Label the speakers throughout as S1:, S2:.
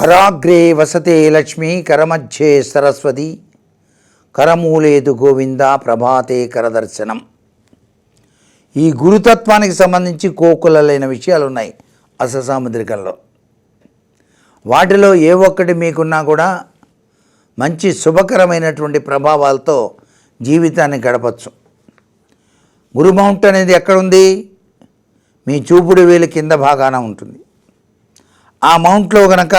S1: కరాగ్రే వసతే లక్ష్మి కరమధ్యే సరస్వతి. కరమూలేదు గోవింద ప్రభాతే కరదర్శనం. ఈ గురుతత్వానికి సంబంధించి కోకులలైన విషయాలు ఉన్నాయి అససాముద్రికంలో. వాటిలో ఏ ఒక్కటి మీకున్నా కూడా మంచి శుభకరమైనటువంటి ప్రభావాలతో జీవితాన్ని గడపచ్చు. గురు మౌంట్ అనేది ఎక్కడుంది? మీ చూపుడు వేలు కింద భాగాన ఉంటుంది. ఆ మౌంట్లో గనక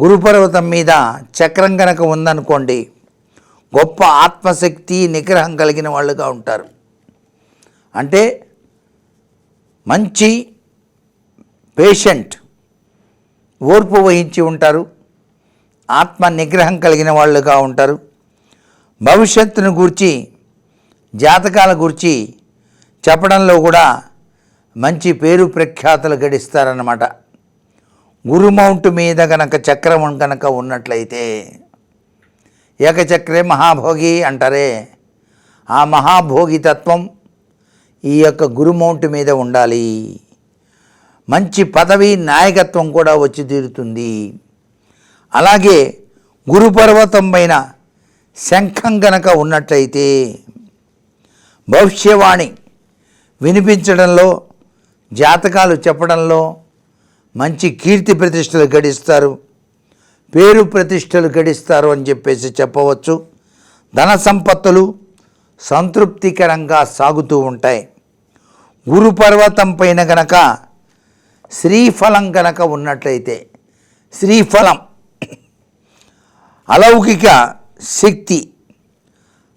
S1: గురుపర్వతం మీద చక్రం గనక ఉందనుకోండి గొప్ప ఆత్మశక్తి నిగ్రహం కలిగిన వాళ్ళుగా ఉంటారు. అంటే మంచి పేషెంట్ ఓర్పు వహించి ఉంటారు ఆత్మ నిగ్రహం కలిగిన వాళ్ళుగా ఉంటారు. భవిష్యత్తును గూర్చి జాతకాల గురించి చెప్పడంలో కూడా మంచి పేరు ప్రఖ్యాతులు గడిస్తారన్నమాట. గురు మౌంట్ మీద గనక చక్రం కనుక ఉన్నట్లయితే ఏకచక్రే మహాభోగి అంటారే. ఆ మహాభోగి తత్వం ఈ యొక్క గురు మౌంట్ మీద ఉండాలి. మంచి పదవి నాయకత్వం కూడా వచ్చి తీరుతుంది. అలాగే గురుపర్వతం పైన శంఖం గనక ఉన్నట్లయితే భవిష్యవాణి వినిపించడంలో జాతకాలు చెప్పడంలో మంచి కీర్తి ప్రతిష్టలు గడిస్తారు పేరు ప్రతిష్టలు గడిస్తారు అని చెప్పేసి చెప్పవచ్చు. ధన సంపత్తులు సంతృప్తికరంగా సాగుతూ ఉంటాయి. గురు పర్వతం పైన గనక శ్రీఫలం గనక ఉన్నట్లయితే శ్రీఫలం అలౌకిక శక్తి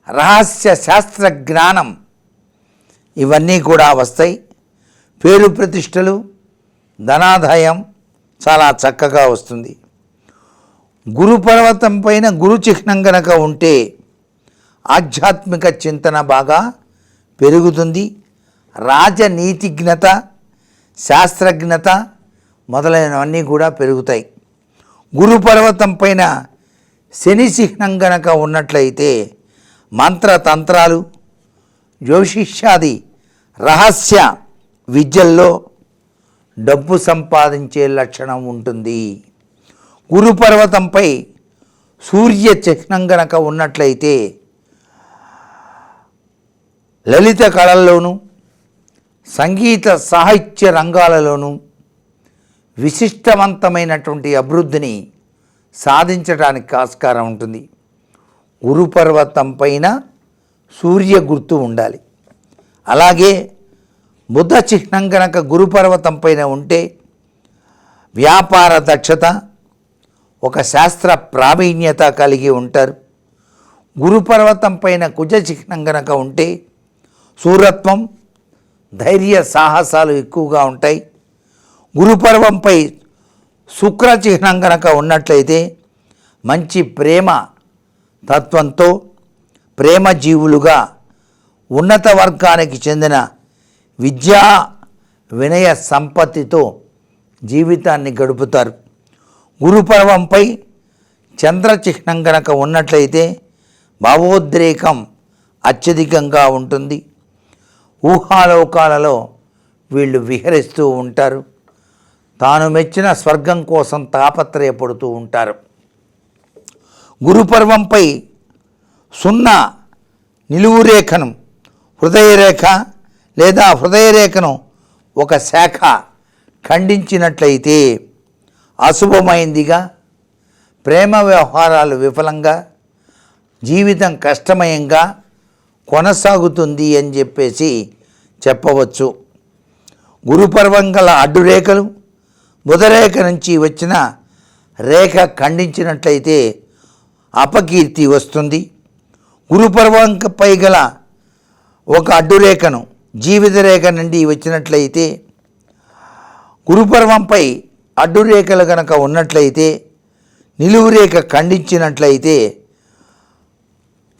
S1: రహస్య శాస్త్ర జ్ఞానం ఇవన్నీ కూడా వస్తాయి. పేరు ప్రతిష్టలు ధనాదాయం చాలా చక్కగా వస్తుంది. గురు పర్వతం పైన గురు చిహ్నం కనుక ఉంటే ఆధ్యాత్మిక చింతన బాగా పెరుగుతుంది. రాజనీతిజ్ఞత శాస్త్రజ్ఞత మొదలైనవన్నీ కూడా పెరుగుతాయి. గురు పర్వతం పైన శని చిహ్నం గనక ఉన్నట్లయితే మంత్రతంత్రాలు జ్యోతిష్యాది రహస్య విద్యల్లో డబ్బు సంపాదించే లక్షణం ఉంటుంది. గురు పర్వతంపై సూర్య చిహ్నం గనక ఉన్నట్లయితే లలిత కళల్లోనూ సంగీత సాహిత్య రంగాలలోనూ విశిష్టవంతమైనటువంటి అభివృద్ధిని సాధించడానికి ఆస్కారం ఉంటుంది. గురు పర్వతం పైన సూర్య గుర్తు ఉండాలి. అలాగే బుద్ధ చిహ్నం కనుక గురుపర్వతం పైన ఉంటే వ్యాపార దక్షత ఒక శాస్త్ర ప్రావీణ్యత కలిగి ఉంటారు. గురుపర్వతం పైన కుజ చిహ్నం కనుక ఉంటే సూరత్వం ధైర్య సాహసాలు ఎక్కువగా ఉంటాయి. గురుపర్వంపై శుక్ర చిహ్నం కనుక ఉన్నట్లయితే మంచి ప్రేమ తత్వంతో ప్రేమ జీవులుగా ఉన్నత వర్గానికి చెందిన విద్యా వినయ సంపత్తితో జీవితాన్ని గడుపుతారు. గురుపర్వంపై చంద్ర చిహ్నం గనక ఉన్నట్లయితే భావోద్రేకం అత్యధికంగా ఉంటుంది. ఊహాలోకాలలో వీళ్ళు విహరిస్తూ ఉంటారు. తాను మెచ్చిన స్వర్గం కోసం తాపత్రయపడుతూ ఉంటారు. గురుపర్వంపై సున్నా నిలువు రేఖను హృదయరేఖ లేదా హృదయరేఖను ఒక శాఖ ఖండించినట్లయితే అశుభమైందిగా ప్రేమ వ్యవహారాలు విఫలంగా జీవితం కష్టమయంగా కొనసాగుతుంది అని చెప్పేసి చెప్పవచ్చు. గురుపర్వం గల అడ్డురేఖలు బుధరేఖ నుంచి వచ్చిన రేఖ ఖండించినట్లయితే అపకీర్తి వస్తుంది. గురుపర్వంపై గల ఒక అడ్డురేఖను జీవిత రేఖ నుండి వచ్చినట్లయితే గురుపర్వంపై అడ్డురేఖలు కనుక ఉన్నట్లయితే నిలువు రేఖ ఖండించినట్లయితే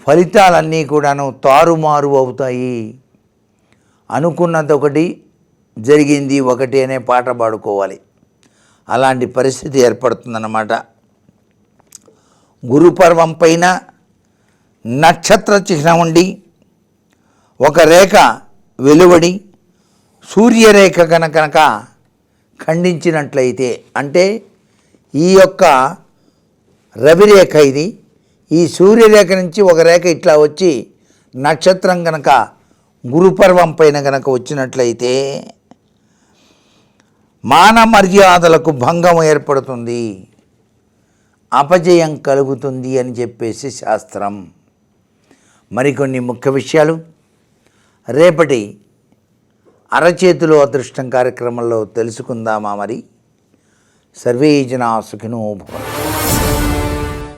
S1: ఫలితాలన్నీ కూడాను తారుమారు అవుతాయి. అనుకున్నది ఒకటి జరిగింది ఒకటి అనే పాట పాడుకోవాలి. అలాంటి పరిస్థితి ఏర్పడుతుందన్నమాట. గురుపర్వం పైన నక్షత్ర చిహ్నం ఉండి ఒక రేఖ వెలువడి సూర్యరేఖ కనుక ఖండించినట్లయితే అంటే ఈ యొక్క రవిరేఖ ఇది ఈ సూర్యరేఖ నుంచి ఒక రేఖ ఇట్లా వచ్చి నక్షత్రం గనక గురుపర్వం పైన గనక వచ్చినట్లయితే మాన మర్యాదలకు భంగం ఏర్పడుతుంది అపజయం కలుగుతుంది అని చెప్పేసి శాస్త్రం. మరికొన్ని ముఖ్య విషయాలు రేపటి అరచేతులు అదృష్టం కార్యక్రమంలో తెలుసుకుందామా మరి? సర్వే జనా సుఖినో భవంతు.